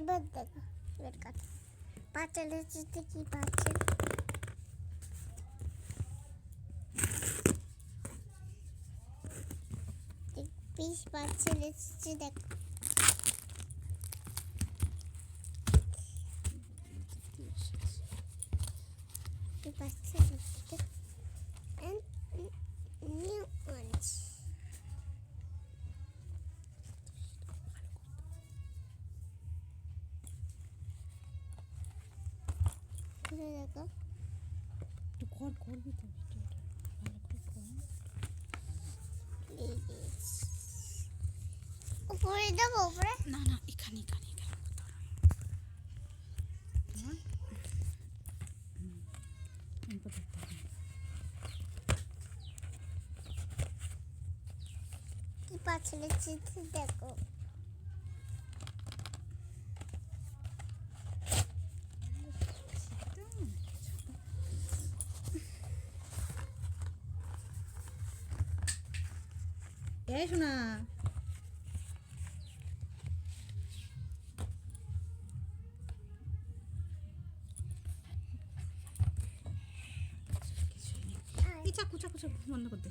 এবার দেখো এবার কথা পাঁচালের চিঠি কি পাচ্ছে? পিস পাঁচালের চিঠি দেখো। পাচ্ছে? ঘুরে দেখো। একটু কর করবি তো ভিডিওটা ভালো করে কর। উপরে দেবো উপরে? না না এখানে এখানে এখানে। চিঠি দেখো। এই শোনা চাকু চাকু চাকু বন্ধ করতে।